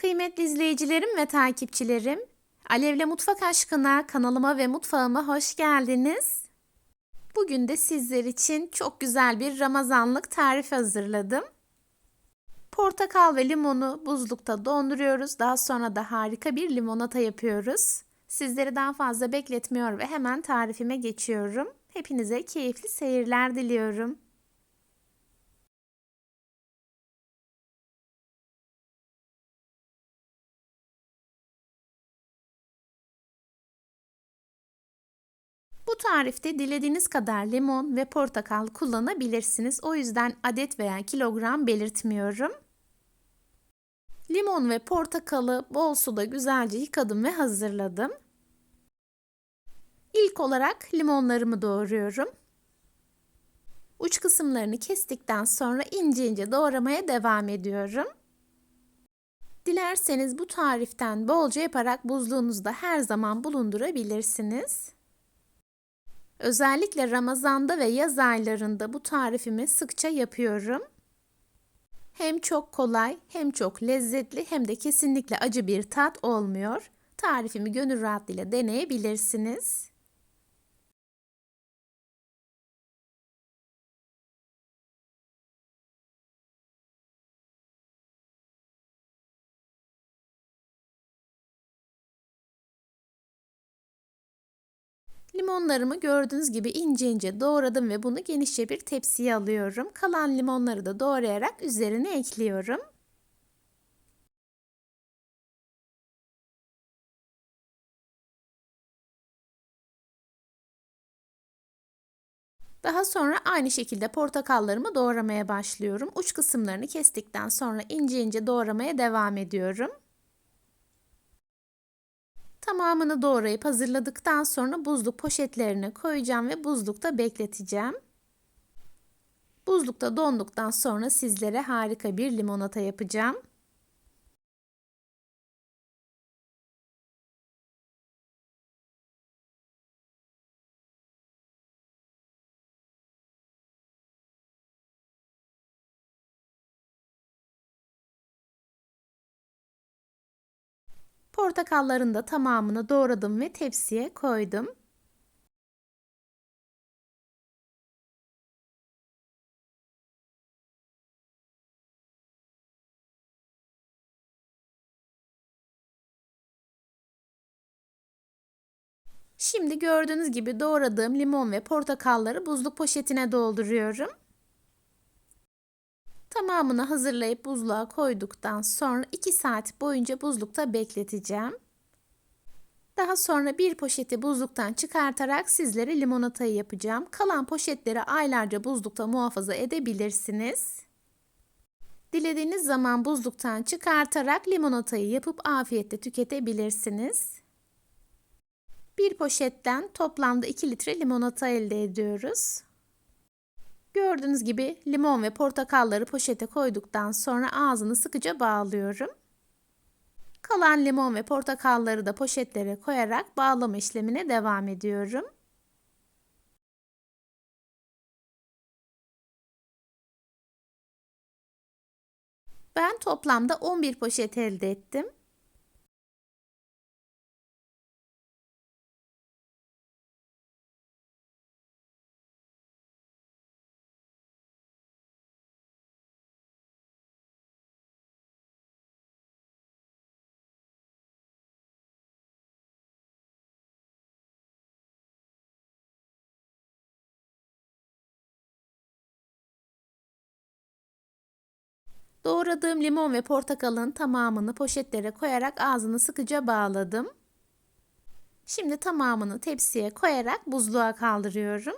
Kıymetli izleyicilerim ve takipçilerim, Alevle Mutfak Aşkına kanalıma ve mutfağıma hoş geldiniz. Bugün de sizler için çok güzel bir Ramazanlık tarif hazırladım. Portakal ve limonu buzlukta donduruyoruz. Daha sonra da harika bir limonata yapıyoruz. Sizleri daha fazla bekletmiyor ve hemen tarifime geçiyorum. Hepinize keyifli seyirler diliyorum. Tarifte dilediğiniz kadar limon ve portakal kullanabilirsiniz. O yüzden adet veya kilogram belirtmiyorum. Limon ve portakalı bol suda güzelce yıkadım ve hazırladım. İlk olarak limonlarımı doğruyorum. Uç kısımlarını kestikten sonra ince ince doğramaya devam ediyorum. Dilerseniz bu tariften bolca yaparak buzluğunuzda her zaman bulundurabilirsiniz. Özellikle Ramazan'da ve yaz aylarında bu tarifimi sıkça yapıyorum. Hem çok kolay, hem çok lezzetli, hem de kesinlikle acı bir tat olmuyor. Tarifimi gönül rahatlığıyla deneyebilirsiniz. Limonlarımı gördüğünüz gibi ince ince doğradım ve bunu genişçe bir tepsiye alıyorum. Kalan limonları da doğrayarak üzerine ekliyorum. Daha sonra aynı şekilde portakallarımı doğramaya başlıyorum. Uç kısımlarını kestikten sonra ince ince doğramaya devam ediyorum. Tamamını doğrayıp hazırladıktan sonra buzluk poşetlerine koyacağım ve buzlukta bekleteceğim. Buzlukta donduktan sonra sizlere harika bir limonata yapacağım. Portakalların da tamamını doğradım ve tepsiye koydum. Şimdi gördüğünüz gibi doğradığım limon ve portakalları buzluk poşetine dolduruyorum. Tamamını hazırlayıp buzluğa koyduktan sonra 2 saat boyunca buzlukta bekleteceğim. Daha sonra bir poşeti buzluktan çıkartarak sizlere limonatayı yapacağım. Kalan poşetleri aylarca buzlukta muhafaza edebilirsiniz. Dilediğiniz zaman buzluktan çıkartarak limonatayı yapıp afiyetle tüketebilirsiniz. Bir poşetten toplamda 2 litre limonata elde ediyoruz. Gördüğünüz gibi limon ve portakalları poşete koyduktan sonra ağzını sıkıca bağlıyorum. Kalan limon ve portakalları da poşetlere koyarak bağlama işlemine devam ediyorum. Ben toplamda 11 poşet elde ettim. Doğradığım limon ve portakalın tamamını poşetlere koyarak ağzını sıkıca bağladım. Şimdi tamamını tepsiye koyarak buzluğa kaldırıyorum.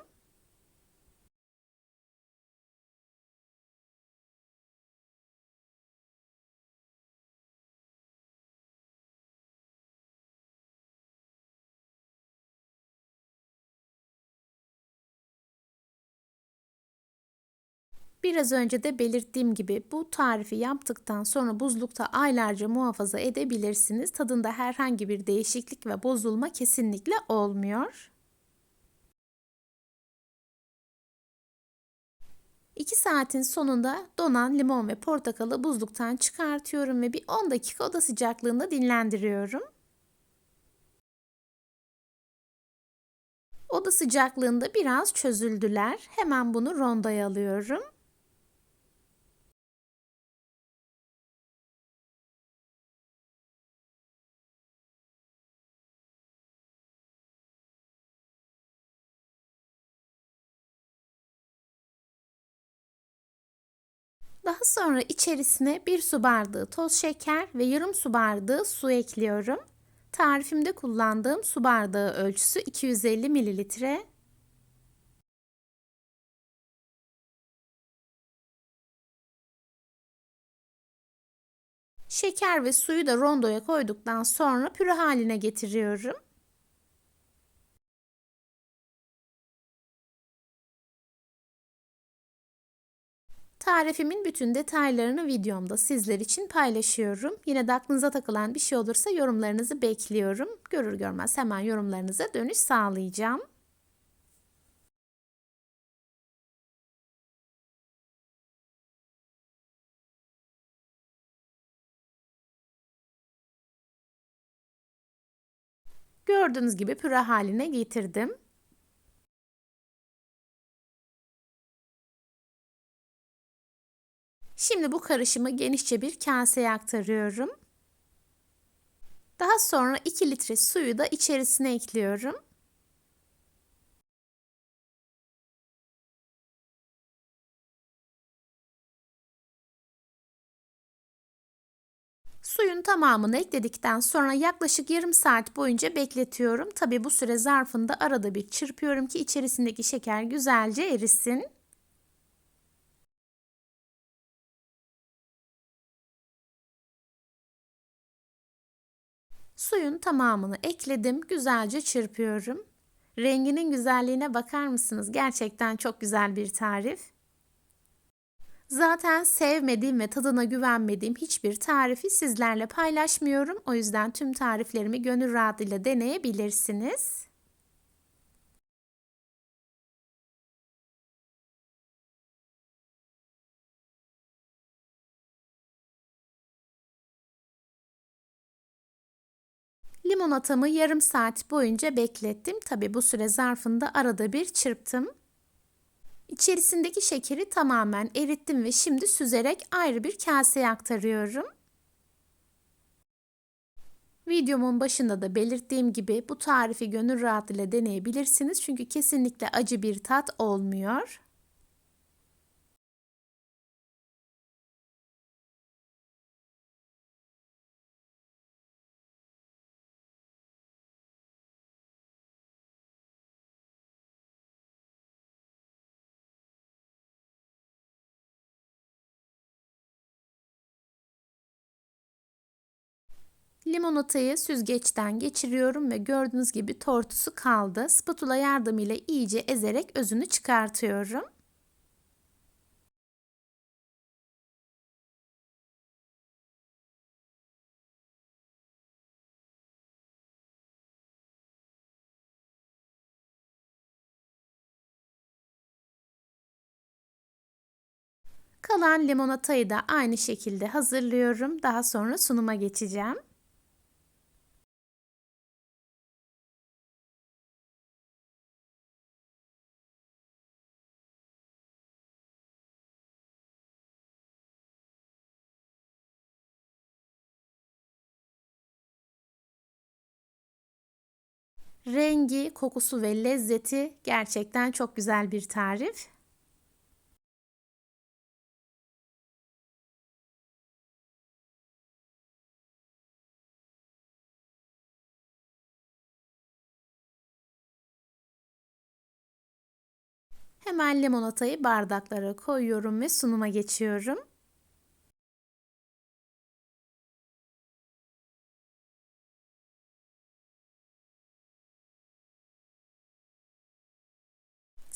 Biraz önce de belirttiğim gibi bu tarifi yaptıktan sonra buzlukta aylarca muhafaza edebilirsiniz. Tadında herhangi bir değişiklik ve bozulma kesinlikle olmuyor. 2 saatin sonunda donan limon ve portakalı buzluktan çıkartıyorum ve bir 10 dakika oda sıcaklığında dinlendiriyorum. Oda sıcaklığında biraz çözüldüler. Hemen bunu rondoya alıyorum. Daha sonra içerisine bir su bardağı toz şeker ve yarım su bardağı su ekliyorum. Tarifimde kullandığım su bardağı ölçüsü 250 mililitre. Şeker ve suyu da rondoya koyduktan sonra püre haline getiriyorum. Tarifimin bütün detaylarını videomda sizler için paylaşıyorum. Yine de aklınıza takılan bir şey olursa yorumlarınızı bekliyorum. Görür görmez hemen yorumlarınıza dönüş sağlayacağım. Gördüğünüz gibi püre haline getirdim. Şimdi bu karışımı genişçe bir kaseye aktarıyorum. Daha sonra 2 litre suyu da içerisine ekliyorum. Suyun tamamını ekledikten sonra yaklaşık yarım saat boyunca bekletiyorum. Tabi bu süre zarfında arada bir çırpıyorum ki içerisindeki şeker güzelce erisin. Suyun tamamını ekledim. Güzelce çırpıyorum. Renginin güzelliğine bakar mısınız? Gerçekten çok güzel bir tarif. Zaten sevmediğim ve tadına güvenmediğim hiçbir tarifi sizlerle paylaşmıyorum. O yüzden tüm tariflerimi gönül rahatlığıyla deneyebilirsiniz. Limonatamı yarım saat boyunca beklettim. Tabi bu süre zarfında arada bir çırptım. İçerisindeki şekeri tamamen erittim ve şimdi süzerek ayrı bir kaseye aktarıyorum. Videomun başında da belirttiğim gibi bu tarifi gönül rahatlığıyla deneyebilirsiniz. Çünkü kesinlikle acı bir tat olmuyor. Limonatayı süzgeçten geçiriyorum ve gördüğünüz gibi tortusu kaldı. Spatula yardımıyla iyice ezerek özünü çıkartıyorum. Kalan limonatayı da aynı şekilde hazırlıyorum. Daha sonra sunuma geçeceğim. Rengi, kokusu ve lezzeti gerçekten çok güzel bir tarif. Hemen limonatayı bardaklara koyuyorum ve sunuma geçiyorum.